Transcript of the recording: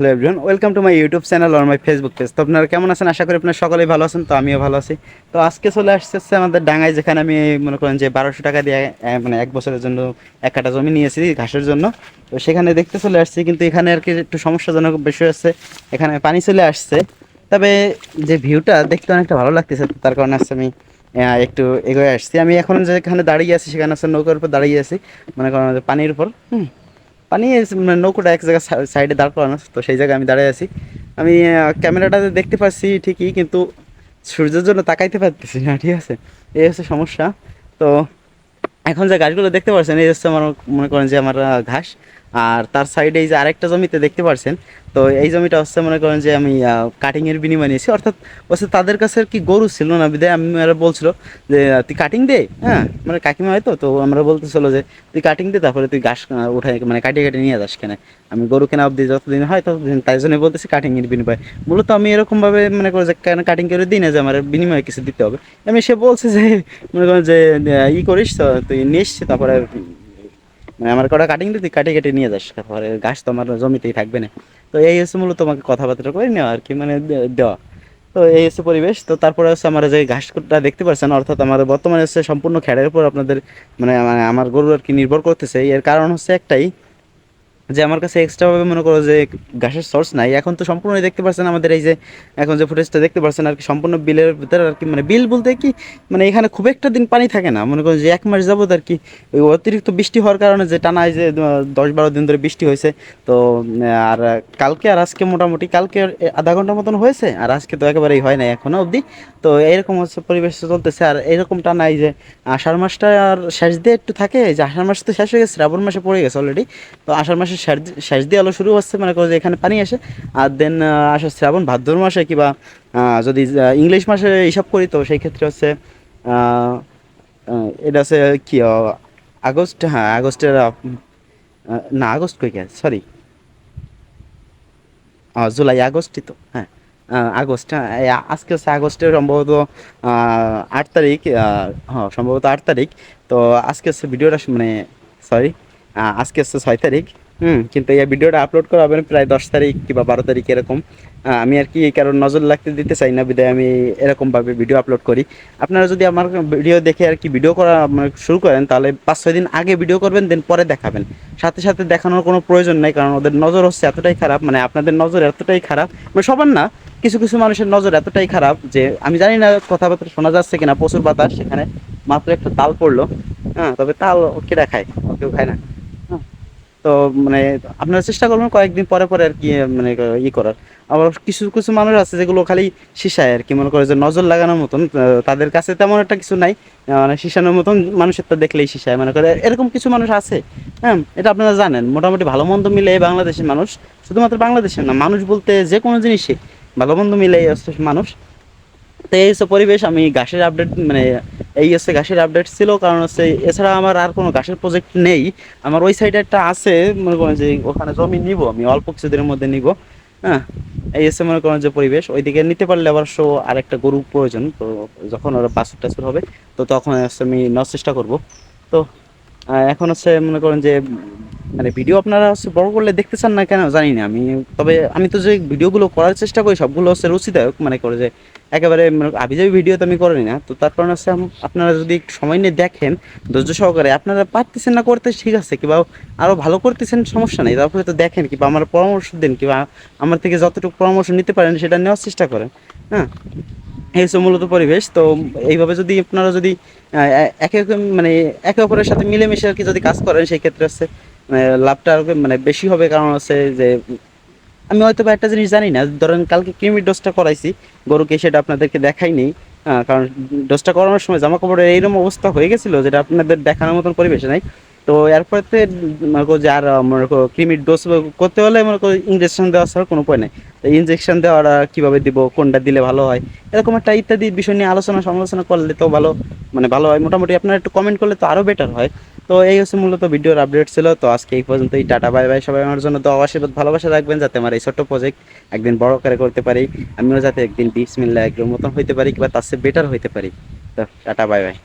Hello everyone, welcome to my YouTube channel R my Facebook page. তো আপনারা কেমন আছেন? আশা করি আপনারা সকলেই ভালো আছেন, তো আমিও ভালো আছি। তো আজকে চলে আসছে হচ্ছে আমাদের ডাঙ্গায়, যেখানে আমি মনে করেন যে বারোশো টাকা দিয়ে মানে এক বছরের জন্য এক কাটা জমি নিয়েছি ঘাসের জন্য। তো সেখানে দেখতে চলে আসছি, কিন্তু এখানে আর কি একটু সমস্যাজনক বিষয় আছে এখানে পানি চলে আসছে। তবে যে ভিউটা দেখতে অনেকটা ভালো লাগতেছে, তার কারণে আসছে আমি একটু এগোয়ে আসছি। আমি এখন যেখানে দাঁড়িয়ে আছি, সেখানে আছে নৌকার উপর দাঁড়িয়ে আছি, মনে করেন পানির উপর, হুম। পানি মানে নৌকোটা এক জায়গায় সাইডে দাঁড় করানো, তো সেই জায়গায় আমি দাঁড়িয়ে আছি। আমি ক্যামেরাটা ক্যামেরাটাতে দেখতে পাচ্ছি ঠিকই, কিন্তু সূর্যের জন্য তাকাইতে পারতেছি না, ঠিক আছে? এই হচ্ছে সমস্যা। তো এখন যে গাছগুলো দেখতে পাচ্ছেন, এই হচ্ছে আমার মনে করেন যে আমার ঘাস। আর তার সাইডে এই যে আরেকটা জমিতে দেখতে পাচ্ছেন তো এই জমিটা হচ্ছে মনে করেন যে আমি কাটিং এর বিনিময় নিয়েছি। অর্থাৎ হচ্ছে তাদের কাছে আর কি গরু ছিল না, বিদায় আমি ওরা বলছিল যে, তুই কাটিং দে? হ্যাঁ মানে কাকিমা হয়তো, তো আমরা বলতেছিল যে, তুই কাটিং দে, তারপরে তুই ঘাস উঠাই মানে কাটিয়ে কাটিয়ে নিয়ে যাস কেন। আমি গরু কেনা অব্দি যতদিন হয় ততদিন, তাই জন্য বলতেছি কাটিং এর বিনিময়। মূলত আমি এরকম ভাবে মনে করো যে, কেন কাটিং করে দিই না যে, আমার বিনিময়ে কিছু দিতে হবে? আমি সে বলছে যে, মনে করেন যে ই করিস তো, তুই নিস, তারপরে মানে আমার কটা কাটিং দিতে কাটে কেটে নিয়ে যাস। তারপরে গাছ তো আমার জমিতেই থাকবে না। তো এই হচ্ছে মূলত তোমাকে কথাবার্তা করে নেওয়া আর কি মানে দেওয়া। তো এই হচ্ছে পরিবেশ। তো তারপরে হচ্ছে আমার যে ঘাসটা দেখতে পাচ্ছেন অর্থাৎ আমাদের বর্তমানে হচ্ছে সম্পূর্ণ খেড়ের উপর আপনাদের মানে মানে আমার গরু আর কি নির্ভর করতেছে। এর কারণ হচ্ছে একটাই যে আমার কাছে এক্সট্রাভাবে মনে করো যে গ্যাসের সোর্স নাই, এখন তো সম্পূর্ণ দেখতে পাচ্ছেন আমাদের এই যে এখন যে ফুটেজটা দেখতে পাচ্ছেন আর কি, সম্পূর্ণ বিলের ভিতরে আর কি মানে বিল বলতে কি মানে এখানে খুব একটা দিন পানি থাকে না। মনে করো যে এক মাস যাবত আর কি, ওই অতিরিক্ত বৃষ্টি হওয়ার কারণে যে টানা এই যে দশ বারো দিন ধরে বৃষ্টি হয়েছে। তো আর কালকে আর আজকে মোটামুটি, কালকে আধা ঘণ্টা মতন হয়েছে, আর আজকে তো একেবারেই হয় না এখনও অবধি। তো এরকম হচ্ছে পরিবেশ চলতেছে, আর এরকমটা নাই যে আষাঢ় মাসটা আর শেষ দিয়ে একটু থাকে যে আষাঢ় মাস তো শেষ হয়ে গেছে, শ্রাবণ মাসে পড়ে গেছে অলরেডি তো আষাঢ় মাসের শেষ দিয়ে আলো শুরু হচ্ছে মানে করো যে এখানে পানি আসে। আর দেন আসে শ্রাবণ ভাদ্র মাসে কিবা যদি ইংলিশ মাসে হিসাব করি, তো সেই ক্ষেত্রে হচ্ছে এটা হচ্ছে কি আগস্ট হ্যাঁ আগস্টের না, আগস্ট কই সরি জুলাই, আগস্টই তো হ্যাঁ আগস্ট হ্যাঁ আজকে হচ্ছে আগস্টের সম্ভবত আট তারিখ হ্যাঁ সম্ভবত আট তারিখ। তো আজকে হচ্ছে ভিডিওটা মানে সরি আজকে হচ্ছে ছয় তারিখ। হুম, কিন্তু এই ভিডিওটা আপলোড করা হবে প্রায় দশ তারিখ কিংবা বারো তারিখ এরকম। আমি আর কি কারণ নজর লাগতে দিতে চাই না, বিদায় আমি এরকমভাবে ভিডিও আপলোড করি। আপনারা যদি আমার ভিডিও দেখে আর কি ভিডিও করা মানে শুরু করেন, তাহলে পাঁচ, ছয় দিন আগে ভিডিও করবেন দেন পরে দেখাবেন। সাথে সাথে দেখানোর কোনো প্রয়োজন নাই, কারণ ওদের নজর হচ্ছে এতটাই খারাপ মানে আপনাদের নজর এতটাই খারাপ মানে সবার না, কিছু কিছু মানুষের নজর এতটাই খারাপ যে আমি জানি না কথাবার্তা শোনা যাচ্ছে কিনা, প্রচুর বাতাস, সেখানে মাত্র একটা তাল পড়ল। হ্যাঁ তবে তাল কেটা খায়? কেউ খায় না। তো মানে আপনারা চেষ্টা করবেন কয়েকদিন পরে পরে আর কি মানে ই করার। আবার কিছু কিছু মানুষ আছে যেগুলো খালি শিশায় আর কি, মনে করে যে নজর লাগানোর মতন তাদের কাছে তেমন একটা কিছু নাই। মানে শিশানোর মতন মানুষের তো দেখলেই শিশায় মনে করে এরকম কিছু মানুষ আছে। হ্যাঁ এটা আপনারা জানেন, মোটামুটি ভালো মন্দ মিলে বাংলাদেশের মানুষ, শুধুমাত্র বাংলাদেশের না, মানুষ বলতে যে কোনো জিনিসই ভালো মন্দ মিলে মানুষ। তো এই হচ্ছে পরিবেশ। আমি ঘাসের আপডেট মানে এই হচ্ছে ঘাসের আপডেট ছিল, কারণ হচ্ছে এছাড়া আমার আর কোনো ঘাসের প্রজেক্ট নেই। আমার ওই সাইডে একটা আছে, মনে করেন যে ওখানে জমি নিব, আমি অল্প কিছুদিনের মধ্যে নিব হ্যাঁ? এই হচ্ছে মনে করেন যে পরিবেশ। ওইদিকে নিতে পারলে আবার শো আর একটা গরু প্রয়োজন, তো যখন ওরা বাছুর টাছুর হবে, তো তখন হচ্ছে আমি নেওয়ার চেষ্টা করব। তো এখন হচ্ছে মনে করেন যে মানে ভিডিও আপনারা হচ্ছে বড় করলে দেখতে চান না কেন জানি না, আমি তবে আমি তো যে ভিডিওগুলো করার চেষ্টা করি, সবগুলো হচ্ছে রুচিদায়ক মানে করে যে একেবারে মানে আবিজাবি ভিডিও তো আমি করি না। তো তার কারণে হচ্ছে আপনারা যদি সময় নিয়ে দেখেন, ধৈর্য সহকারে, আপনারা পারতেছেন না করতে, ঠিক আছে, কিংবা আরও ভালো করতেছেন, সমস্যা নেই। তারপরে তো দেখেন, কিংবা আমার পরামর্শ দেন, কিংবা আমার থেকে যতটুকু পরামর্শ নিতে পারেন, সেটা নেওয়ার চেষ্টা করেন হ্যাঁ? এই হচ্ছে মূলত পরিবেশ। তো এইভাবে যদি আপনারা যদি একে মানে একে অপরের সাথে মিলেমিশে আর কি যদি কাজ করেন, সেই ক্ষেত্রে হচ্ছে লাভটা আরও মানে বেশি হবে কারণ হচ্ছে যে, আমি হয়তো বা একটা জিনিস জানি না, ধরেন কালকে কৃমির ডোজটা করাইছি, গরুকে সেটা আপনাদেরকে দেখাইনি কারণ ডোজটা করানোর সময় জামা কাপড়ের এইরকম অবস্থা হয়ে গেছিল যেটা আপনাদের দেখানোর মতন পরিবেশ নাই। তো এরপরে মনে করো যে আর, মনে করো কৃমির ডোজ করতে হলে মনে করো ইঞ্জেকশন দেওয়া ছাড়া কোনো উপায় নেই। তো ইঞ্জেকশন দেওয়াটা কীভাবে দিব, কোনটা দিলে ভালো হয়, এরকম একটা ইত্যাদি বিষয় নিয়ে আলোচনা সমালোচনা করলে তো ভালো মানে ভালো হয়। মোটামুটি আপনারা একটু কমেন্ট করলে তো আরও বেটার হয়। তো এই হচ্ছে মূলত ভিডিওর আপডেট ছিল। তো আজকে এই পর্যন্তই, টাটা বাই বাই সবাই আমার জন্য তো আশীর্বাদ, ভালোবাসা রাখবেন যাতে আমার এই ছোট্ট প্রজেক্ট একদিন বড় করে করতে পারি। আমিও যাতে একদিন বিসমিল্লা একদম মতন হইতে পারি কিংবা তার চেয়ে বেটার হইতে পারি। তো টাটা বাই বাই